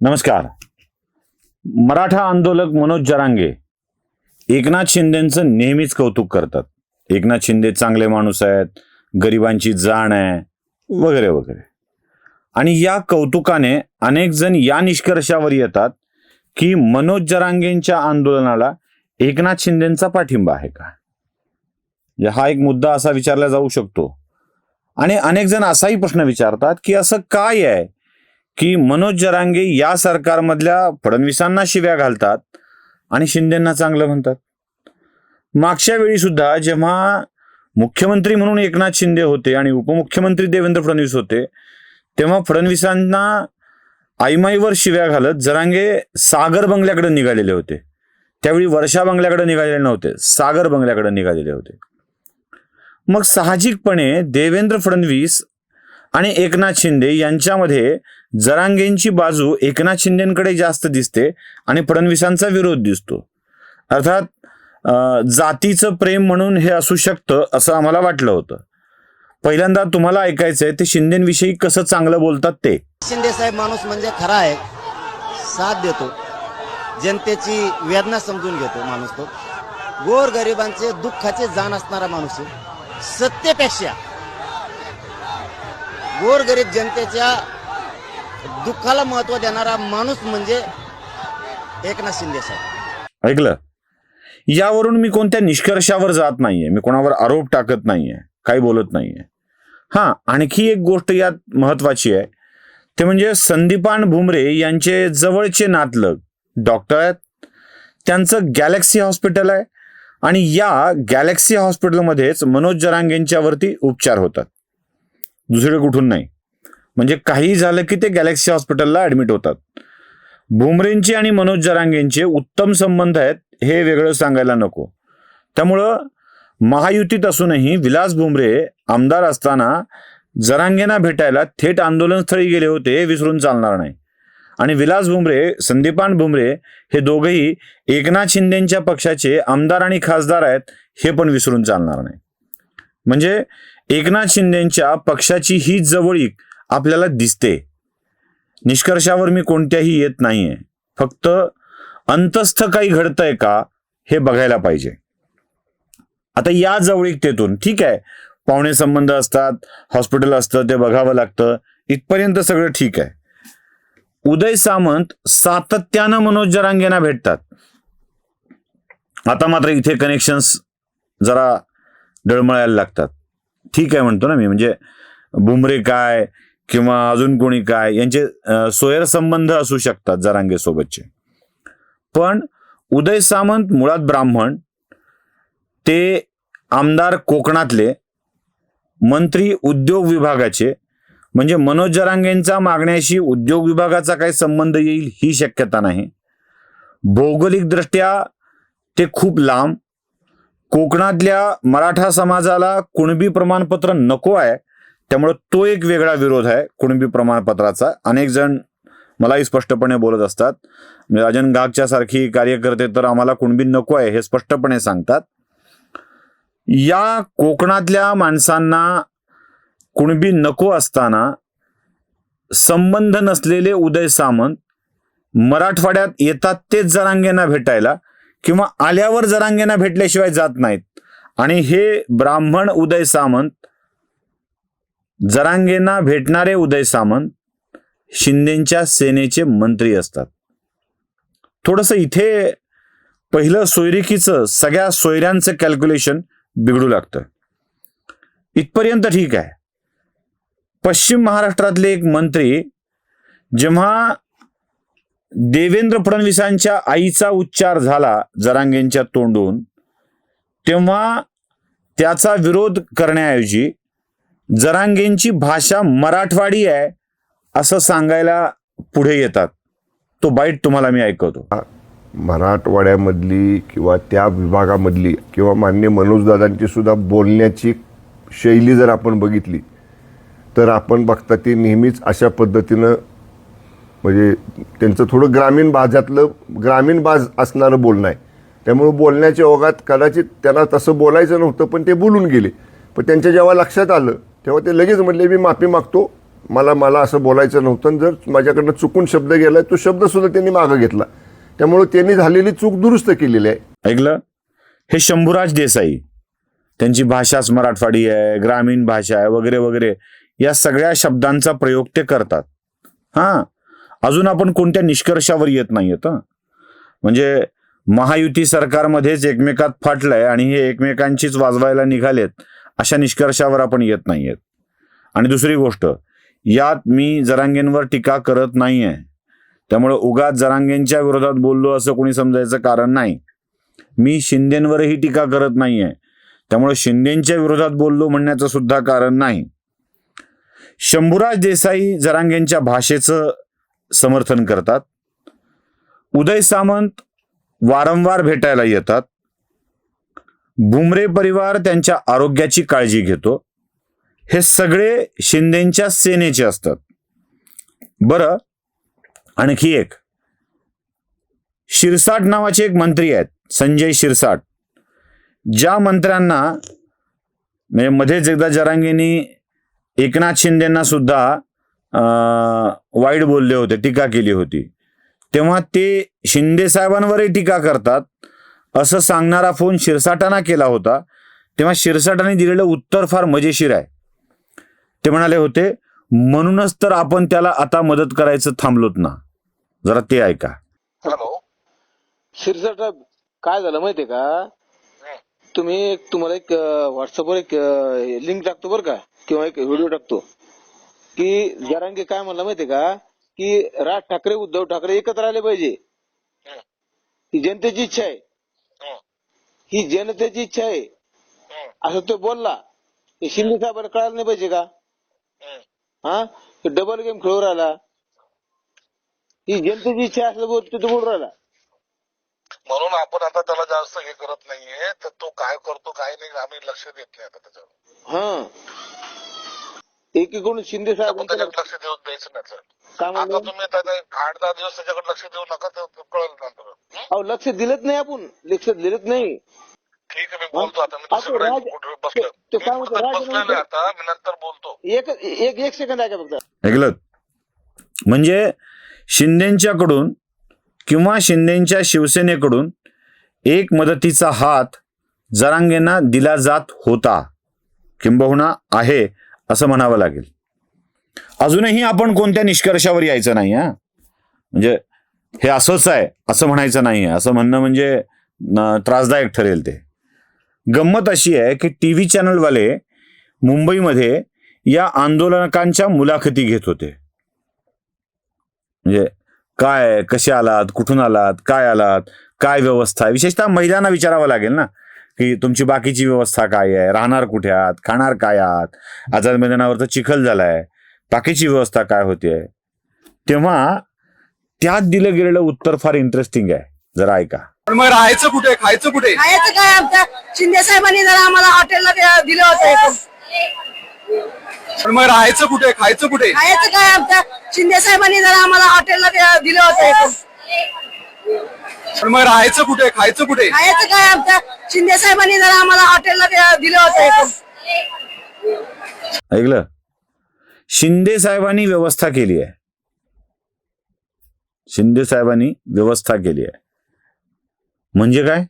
नमस्कार. मराठा आंदोलक मनोज जरांगे एकनाथ शिंदेचं नेहमीच कौतुक करतात. एकनाथ शिंदे चांगले माणूस आहेत गरिबांची जाण आहे वगैरे वगैरे. आणि या कौतुकाने अनेक जण या निष्कर्षावर येतात की मनोज जरांगेंच्या आंदोलनाला एकनाथ शिंदेचा पाठिंबा आहे का? हा एक मुद्दा असा विचारला जाऊ शकतो. आणि अनेक जण असाही प्रश्न विचारतात की असं काय आहे? की मनोज जरांगे या सरकारमधल्या फडणवीसांना शिव्या घालतात आणि शिंदेना चांगलं म्हणतात. मागच्या वेळी सुद्धा जेव्हा मुख्यमंत्री म्हणून एकनाथ शिंदे होते आणि उपमुख्यमंत्री देवेंद्र फडणवीस होते तेव्हा फडणवीसांना आईमाईवर शिव्या घालत जरांगे सागर बंगल्याकडे निघालेले होते. त्यावेळी वर्षा बंगल्याकडे निघालेले नव्हते सागर बंगल्याकडे निघालेले होते. मग साहजिकपणे देवेंद्र फडणवीस आणि एकनाथ शिंदे यांच्यामध्ये जरांगेंची बाजू एकनाथ शिंदेकडे जास्त दिसते आणि फडणवीसांचा विरोध दिसतो. अर्थात अं, जातीचं प्रेम म्हणून हे असू शकतं असं आम्हाला वाटलं होतं. पहिल्यांदा तुम्हाला ऐकायचंय ते शिंदेविषयी कसं चांगलं बोलतात ते. शिंदे साहेब माणूस म्हणजे खरा आहे साथ देतो. जनतेची वेदना समजून घेतो माणूस तो. गोर गरिबांचे दुःखाचे जाण असणारा माणूस सत्तेपेक्षा गोर गरीब जनतेच्या दुःखाला महत्त्व देणारा माणूस म्हणजे एकनाथ शिंदे साहेब. ऐकलं? यावरून मी कोणत्या निष्कर्षावर जात नाहीये. मी कोणावर आरोप टाकत नाहीये. काही बोलत नाहीये. हा आणखी एक गोष्ट यात महत्वाची आहे. ते म्हणजे संदीपान भुमरे यांचे जवळचे नातलग डॉक्टर आहेत. त्यांचं गॅलेक्सी हॉस्पिटल आहे आणि या गॅलेक्सी हॉस्पिटलमध्येच मनोज जरांगेंच्यावरती उपचार होतात. दुसरे कुठून नाही. म्हणजे काही झालं की ते गॅलेक्सी हॉस्पिटलला ऍडमिट होतात. भुमरेंचे आणि मनोज जरांगेंचे उत्तम संबंध आहेत हे वेगळं सांगायला नको. त्यामुळं महायुतीत असूनही विलास भुमरे आमदार असताना जरांगेंना भेटायला थेट आंदोलनस्थळी गेले होते हे विसरून चालणार नाही. आणि विलास भुमरे संदीपान भुमरे हे दोघेही एकनाथ शिंदेच्या पक्षाचे आमदार आणि खासदार आहेत हे पण विसरून चालणार नाही. म्हणजे एकनाथ शिंदेच्या पक्षाची ही जवळीक आपल्याला दिसते. निष्कर्षावर मी कोणत्याही येत नाहीये. फक्त अंतस्थ काही घडतंय का हे बघायला पाहिजे. आता या जवळीकतेतून ठीक आहे पाहुणे संबंध असतात हॉस्पिटल असतं ते बघावं लागतं इथपर्यंत सगळं ठीक आहे. उदय सामंत सातत्यानं मनोज जरांगेंना भेटतात. आता मात्र इथे कनेक्शन्स जरा डळमळायला लागतात. ठीक आहे म्हणतो ना मी म्हणजे बुमरे काय किंवा अजून कोणी काय यांचे सोयर संबंध असू शकतात जरांगे सोबतचे. पण उदय सामंत मुळात ब्राह्मण ते आमदार कोकणातले मंत्री उद्योग विभागाचे म्हणजे मनोज जरांगेंचा मागण्याशी उद्योग विभागाचा काही संबंध येईल ही शक्यता नाही. भौगोलिकदृष्ट्या ते खूप लांब. कोकणातल्या मराठा समाजाला कुणबी प्रमाणपत्र नको आहे त्यामुळे तो एक वेगळा विरोध आहे कुणबी प्रमाणपत्राचा. अनेक जण मलाही स्पष्टपणे बोलत असतात. म्हणजे राजन गागच्या सारखी कार्यकर्ते तर आम्हाला कुणबी नको आहे हे स्पष्टपणे सांगतात. या कोकणातल्या माणसांना कुणबी नको असताना संबंध नसलेले उदय सामंत मराठवाड्यात येतात तेच जरांगेंना भेटायला किंवा आल्यावर जरांगेंना भेटल्याशिवाय जात नाहीत. आणि हे ब्राह्मण उदय सामंत जरांगेंना भेटणारे उदय सामंत शिंदेच्या सेनेचे मंत्री असतात. थोडस इथे पहिलं सोयरिकीचं सगळ्या सोयऱ्यांचं कॅल्क्युलेशन बिघडू लागतं. इथपर्यंत ठीक आहे. पश्चिम महाराष्ट्रातले एक मंत्री जेव्हा देवेंद्र फडणवीसांच्या आईचा उच्चार झाला जरांगेंच्या तोंडून तेव्हा त्याचा विरोध करण्याऐवजी जरांगेंची भाषा मराठवाडी आहे असं सांगायला पुढे येतात. तो बाईट तुम्हाला मी ऐकवतो. मराठवाड्यामधली किंवा त्या विभागामधली किंवा मान्य मनोजदादांची सुद्धा बोलण्याची शैली जर आपण बघितली तर आपण बघता ती नेहमीच अशा पद्धतीनं म्हणजे त्यांचं थोडं ग्रामीण भाजातलं ग्रामीण भाज असणारं बोलणं आहे. त्यामुळे बोलण्याच्या ओघात कदाचित त्यांना तसं बोलायचं नव्हतं पण ते बोलून गेले. पण त्यांच्या जेव्हा लक्षात आलं तेव्हा ते लगेच म्हणले मी माफी मागतो. मला मला असं बोलायचं नव्हतं. जर माझ्याकडनं चुकून शब्द गेलाय तो शब्द सुद्धा त्यांनी मागं घेतला. त्यामुळे त्यांनी झालेली चूक दुरुस्त केलेली आहे. ऐकलं? हे शंभूराज देसाई. त्यांची भाषाच मराठवाडी आहे ग्रामीण भाषा आहे वगैरे वगैरे. या सगळ्या शब्दांचा प्रयोग ते करतात. हां. अजून आपण कोणत्या निष्कर्षावर येत नाहीयेत येत म्हणजे महायुती सरकारमध्येच एकमेकात फाटलंय आणि हे एकमेकांचीच वाजवायला निघालेत. अशा निष्कर्षावर आपण येत नाहीयेत. आणि दुसरी गोष्ट यात मी जरांगेंवर टीका करत नाहीये. त्यामुळे उगाच जरांगेंच्या विरोधात बोललो असं कोणी समजायचं कारण नाही. मी शिंदेवरही टीका करत नाहीये. त्यामुळे शिंदेच्या विरोधात बोललो म्हणण्याचं सुद्धा कारण नाही. शंभूराज देसाई जरांगेंच्या भाषेचं समर्थन करतात. उदय सामंत वारंवार भेटायला येतात. बुमरे परिवार त्यांच्या आरोग्याची काळजी घेतो. हे सगळे शिंदेच्या सेनेचे असतात. बरं आणखी एक. शिरसाट नावाचे एक मंत्री आहेत संजय शिरसाट. ज्या मंत्र्यांना म्हणजे मध्येच एकदा जरांगेनी एकनाथ शिंदेना सुद्धा अं, वाईट बोलले होते टीका केली होती. तेव्हा ते शिंदे साहेबांवरही टीका करतात. असं सांगणारा फोन शिरसाटांना केला होता. तेव्हा शिरसाटाने दिलेलं उत्तर फार मजेशीर आहे. ते म्हणाले होते म्हणूनच तर आपण त्याला आता मदत करायचं थांबलोत ना. जरा ते ऐका. हॅलो शिरसाट साहेब काय झालं माहितीये का? तुम्ही एक तुम्हाला एक व्हॉट्सअपवर एक लिंक टाकतो बरं का? किंवा एक व्हिडिओ टाकतो. की जरांगे काय म्हणलं माहितीये का? की राज ठाकरे उद्धव ठाकरे एकत्र आले पाहिजे. ही जनतेची इच्छा आहे. ही जनतेची इच्छा आहे. असं तो बोलला. शिंदे साहेबांना कळायला नाही पाहिजे का? हा. डबल गेम खेळू राहिला. ही जनतेची इच्छा असं बोल तो बोलू राहिला. म्हणून आपण आता त्याला जास्त हे करत नाहीये. तर तो काय करतो काय नाही आम्ही लक्ष देत नाही आता त्याच्यावर. हा. एकीकडून शिंदे साहेब लक्ष देऊ द्यायचं नाही सर. काय आता म्हणलं तुम्ही आठ दहा दिवस त्याच्याकडे लक्ष देऊ नका ते कळेल नंतर. हं? अहो लक्ष दिलंच नाही आपण. लक्ष दिलंच नाही. ठीक आहे मी बोलतो आता. मी आता दुसरीकडे राज- कुठे बसलो ते मी काय म्हणतो, कुठं राज बसलेलो आहे म्हणतो- आता मी नंतर बोलतो. एक एक एक सेकंद ऐका फक्त? ऐकलं? म्हणजे शिंदेच्याकडून किंवा शिंदेच्या शिवसेनेकडून एक मदतीचा हात जरांगेंना दिला जात होता. किंबहुना आहे. असं म्हणावं लागेल. अजूनही आपण कोणत्या निष्कर्षावर यायचं नाही हा? म्हणजे हे असंच आहे असं म्हणायचं नाही आहे असं म्हणणं म्हणजे त्रासदायक ठरेल ते. गंमत अशी आहे की टी व्ही चॅनलवाले मुंबईमध्ये या आंदोलकांच्या मुलाखती घेत होते. म्हणजे काय कसे आलात कुठून आलात काय आलात काय व्यवस्था आहे? विशेषतः महिलांना विचारावं लागेल ना. की तुमची बाकीची व्यवस्था काय आहे? राहणार कुठे आहात? खाणार काय आहात? आझाद मैदानावर तर चिखल झालाय. बाकीची व्यवस्था काय होते? तेव्हा त्यात दिलं गेलेलं उत्तर फार इंटरेस्टिंग आहे. जरा ऐका. पण मग राहायचं कुठे? खायचं कुठे? खायचं काय? आमच्या शिंदे साहेबांनी जरा आम्हाला हॉटेलला दे- दिलं होतं पण मग राहायचं कुठे? खायचं कुठे? खायचं काय? आमच्या शिंदे साहेबांनी जरा आम्हाला हॉटेलला दे- दिलं होतं पण मग राहायचं कुठे? खायचं कुठे? खायचं काय आमच्या शिंदे साहेबांनी जरा आम्हाला हॉटेलला दे- दिलं होतं ऐकलं? शिंदे साहेबांनी व्यवस्था केली आहे. शिंदे साहेबांनी व्यवस्था केली आहे. म्हणजे काय?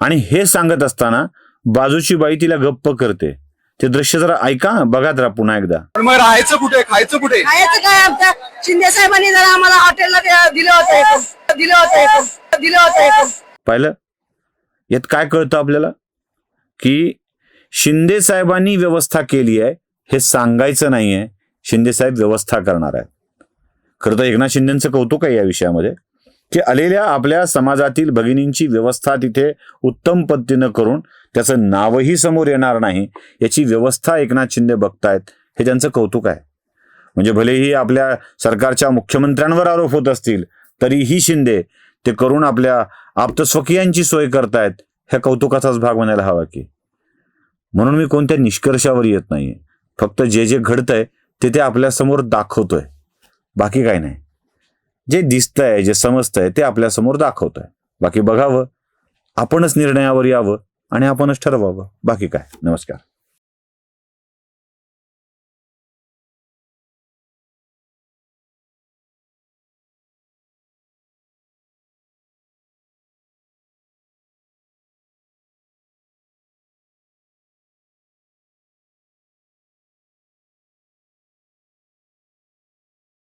आणि हे सांगत असताना बाजूची बाई तिला गप्प करते. ते दृश्य जरा ऐका बघा जरा पुन्हा एकदा. पण मग राहायचं कुठे? खायचं कुठे? खायचं काय आमच्या शिंदे साहेबांनी जरा आम्हाला हॉटेलला दे- दिलं होतं दिलं होतं दिलं होतं पाहिलं? यात काय कळतं आपल्याला? की शिंदे साहेबांनी व्यवस्था केली आहे हे सांगायचं नाहीये शिंदे साहेब व्यवस्था करणार आहेत. खरं तर एकनाथ शिंदेचं कौतुक आहे या विषयामध्ये की आलेल्या आपल्या समाजातील भगिनींची व्यवस्था तिथे उत्तम पद्धतीनं करून त्याचं नावही समोर येणार नाही याची व्यवस्था एकनाथ शिंदे बघतायत हे त्यांचं कौतुक आहे. म्हणजे भलेही आपल्या सरकारच्या मुख्यमंत्र्यांवर आरोप होत असतील तरीही शिंदे ते करून आपल्या आप्तस्वकीयांची सोय करतायत ह्या कौतुकाचाच भाग म्हणायला हवा की. म्हणून मी कोणत्या निष्कर्षावर येत नाहीये. फक्त जे जे घडतंय ते ते आपल्यासमोर दाखवतोय. बाकी काही नाही. जे दिसतंय जे समजतंय ते आपल्यासमोर दाखवतंय. बाकी बघावं. आपणच निर्णयावर यावं. आणि आपणच ठरवावं. बाकी काय? नमस्कार.